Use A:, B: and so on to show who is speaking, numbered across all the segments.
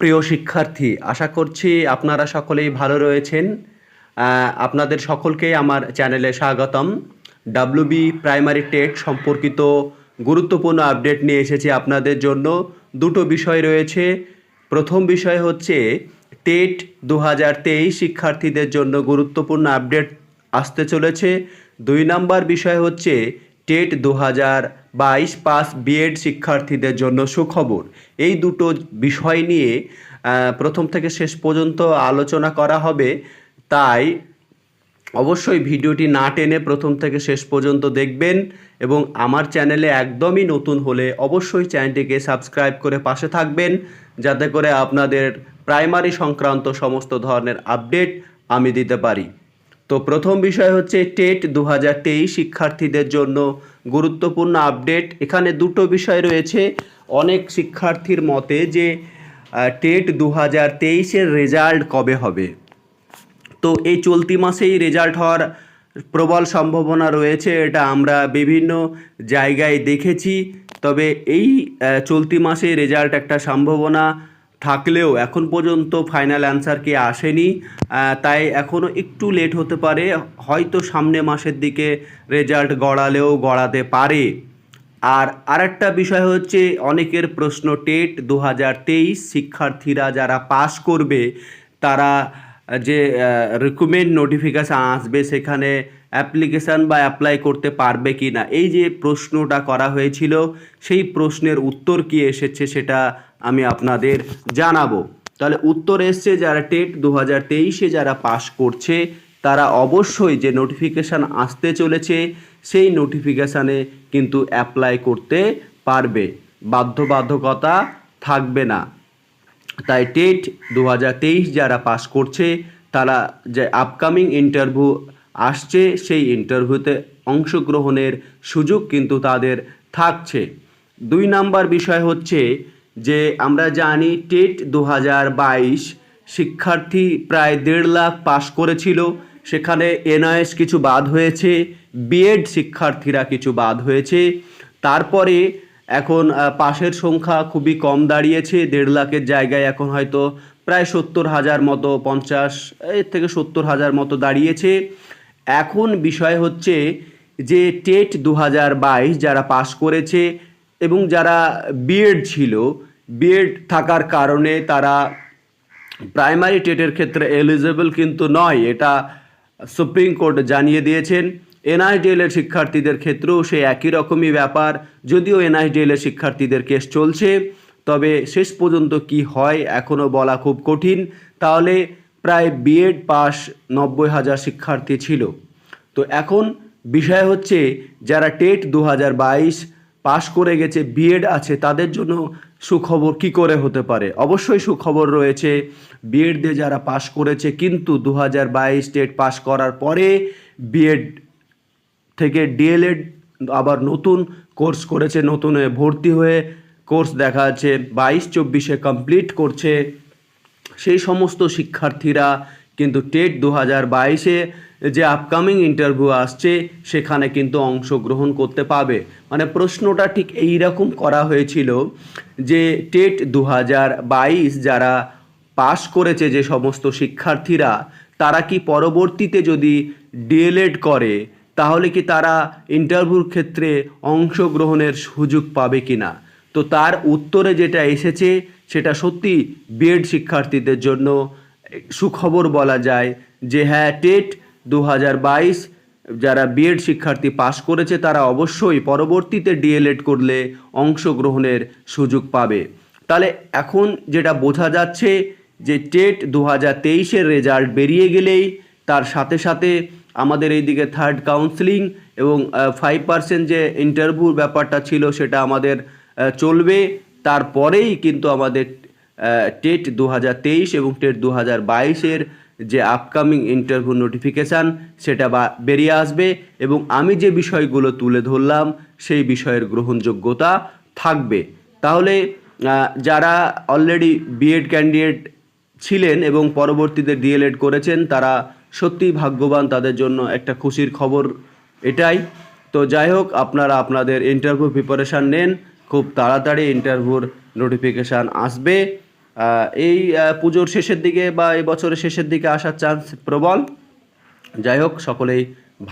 A: প্রিয় শিক্ষার্থী, আশা করছি আপনারা সকলেই ভালো রয়েছেন। আপনাদের সকলকে আমার চ্যানেলে স্বাগতম। ডাব্লিউবি প্রাইমারি টেট সম্পর্কিত গুরুত্বপূর্ণ আপডেট নিয়ে এসেছি আপনাদের জন্য। দুটো বিষয় রয়েছে। প্রথম বিষয় হচ্ছে, টেট দু হাজার তেইশ শিক্ষার্থীদের জন্য গুরুত্বপূর্ণ আপডেট আসতে চলেছে। দুই নাম্বার বিষয় হচ্ছে টেট দু হাজার বাইশ পাস বিএড শিক্ষার্থীদের জন্য সুখবর। এই দুটো বিষয় নিয়ে প্রথম থেকে শেষ পর্যন্ত আলোচনা করা হবে। তাই অবশ্যই ভিডিওটি না টেনে প্রথম থেকে শেষ পর্যন্ত দেখবেন এবং আমার চ্যানেলে একদমই নতুন হলে অবশ্যই চ্যানেলটিকে সাবস্ক্রাইব করে পাশে থাকবেন, যাতে করে আপনাদের প্রাইমারি সংক্রান্ত সমস্ত ধরনের আপডেট আমি দিতে পারি। তো প্রথম বিষয় হচ্ছে টেট দু হাজার তেইশ শিক্ষার্থীদের জন্য গুরুত্বপূর্ণ আপডেট। এখানে দুটো বিষয় রয়েছে। অনেক শিক্ষার্থীর মতে যে টেট দু হাজার রেজাল্ট কবে হবে? তো এই চলতি মাসেই রেজাল্ট হওয়ার প্রবল সম্ভাবনা রয়েছে, এটা আমরা বিভিন্ন জায়গায় দেখেছি। তবে এই চলতি মাসে রেজাল্ট একটা সম্ভাবনা। থাকলেও এখন পর্যন্ত ফাইনাল অ্যান্সার কি আসেনি। তাই এখনও একটু লেট হতে পারে। হয়তো সামনে মাসের দিকে রেজাল্ট গড়ালেও গড়াতে পারে। আর আরেকটা বিষয় হচ্ছে, অনেকের প্রশ্ন টেট দু হাজার তেইশ শিক্ষার্থীরা যারা পাশ করবে, তারা যে রিকমেন্ড নোটিফিকেশান আসবে সেখানে অ্যাপ্লিকেশান বা অ্যাপ্লাই করতে পারবে কি না? এই যে প্রশ্নটা করা হয়েছিল, সেই প্রশ্নের উত্তর কি এসেছে সেটা আমি আপনাদের জানাব। তাহলে উত্তর এসছে, যারা টেট দু হাজার তেইশে যারা পাস করছে, তারা অবশ্যই যে নোটিফিকেশান আসতে চলেছে, সেই নোটিফিকেশানে কিন্তু অ্যাপ্লাই করতে পারবে। বাধ্যবাধকতা থাকবে না। তাই টেট দু হাজার তেইশ যারা পাস করছে, তারা যে আপকামিং ইন্টারভিউ আসছে, সেই ইন্টারভিউতে অংশগ্রহণের সুযোগ কিন্তু তাদের থাকছে। দুই নাম্বার বিষয় হচ্ছে যে, আমরা জানি টেট দু হাজার বাইশ শিক্ষার্থী প্রায় দেড় লাখ পাস করেছিল। সেখানে এনআইএস কিছু বাদ হয়েছে, বিএড শিক্ষার্থীরা কিছু বাদ হয়েছে। তারপরে এখন পাশের সংখ্যা খুবই কম দাঁড়িয়েছে, দেড় লাখের জায়গায় এখন হয়তো প্রায় সত্তর হাজার মতো, পঞ্চাশ, এর থেকে সত্তর হাজার মতো দাঁড়িয়েছে। এখন বিষয় হচ্ছে যে, টেট দু হাজার বাইশ যারা পাশ করেছে এবং যারা বিএড ছিল, বিএড থাকার কারণে তারা প্রাইমারি টেটের ক্ষেত্রে এলিজেবল কিন্তু নয়, এটা সুপ্রিম কোর্ট জানিয়ে দিয়েছেন। এনআইডিএল এর শিক্ষার্থীদের ক্ষেত্রেও সেই একই রকমই ব্যাপার। যদিও এনআইডিএল এর শিক্ষার্থীদের কেস চলছে, তবে শেষ পর্যন্ত কি হয় এখনও বলা খুব কঠিন। তাহলে প্রায় বিএড পাস নব্বই হাজার শিক্ষার্থী ছিল। তো এখন বিষয় হচ্ছে, যারা টেট দু হাজার বাইশ পাশ করে গেছে, বিএড আছে, তাদের জন্য সুখবর কি করে হতে পারে? অবশ্যই সুখবর রয়েছে, বিএড দিয়ে যারা পাশ করেছে, কিন্তু দু হাজার বাইশ টেট পাশ করার পরে বিএড থেকে ডিএলএড আবার নতুন কোর্স করেছে, নতুন ভর্তি হয়ে কোর্স দেখা যাচ্ছে বাইশ চব্বিশে কমপ্লিট করছে। সেই সমস্ত শিক্ষার্থীরা কিন্তু টেট দু হাজার বাইশে যে আপকামিং ইন্টারভিউ আসছে, সেখানে কিন্তু অংশগ্রহণ করতে পাবে। মানে প্রশ্নটা ঠিক এই রকম করা হয়েছিল যে টেট দু হাজার বাইশ যারা পাশ করেছে যে সমস্ত শিক্ষার্থীরা, তারা কি পরবর্তীতে যদি ডিএলএড করে তাহলে কি তারা ইন্টারভিউর ক্ষেত্রে অংশগ্রহণের সুযোগ পাবে কি না? তো তার উত্তরে যেটা এসেছে, সেটা সত্যি বিএড শিক্ষার্থীদের জন্য সুখবর বলা যায় যে হ্যাঁ টেট দু হাজার বাইশ, যারা বিএড শিক্ষার্থী পাশ করেছে, তারা অবশ্যই পরবর্তীতে ডিএলএড করলে অংশগ্রহণের সুযোগ পাবে। তাহলে এখন যেটা বোঝা যাচ্ছে যে, টেট দু হাজার রেজাল্ট বেরিয়ে গেলেই তার সাথে সাথে আমাদের এইদিকে থার্ড কাউন্সিলিং এবং ফাইভ পার্সেন্ট যে ইন্টারভিউ ব্যাপারটা ছিল সেটা আমাদের চলবে। তারপরেই কিন্তু আমাদের টেট দু হাজার তেইশ এবং টেট দু হাজার যে আপকামিং ইন্টারভিউ নোটিফিকেশান সেটা বা, বেরিয়ে আসবে এবং আমি যে বিষয়গুলো তুলে ধরলাম সেই বিষয়ের গ্রহণযোগ্যতা থাকবে। তাহলে যারা অলরেডি বিএড ক্যান্ডিডেট ছিলেন এবং পরবর্তীতে ডিএলএড করেছেন, তারা সত্যিই ভাগ্যবান তাদের জন্য একটা খুশির খবর এটাই। তো যাই হোক, আপনারা আপনাদের ইন্টারভিউ প্রিপারেশান নেন। খুব তাড়াতাড়ি ইন্টারভিউর নোটিফিকেশান আসবে। এই পুজোর শেষের দিকে বা এই বছরের শেষের দিকে আসার চান্স প্রবল। যাই হোক, সকলেই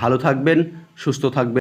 A: ভালো থাকবেন, সুস্থ থাকবেন।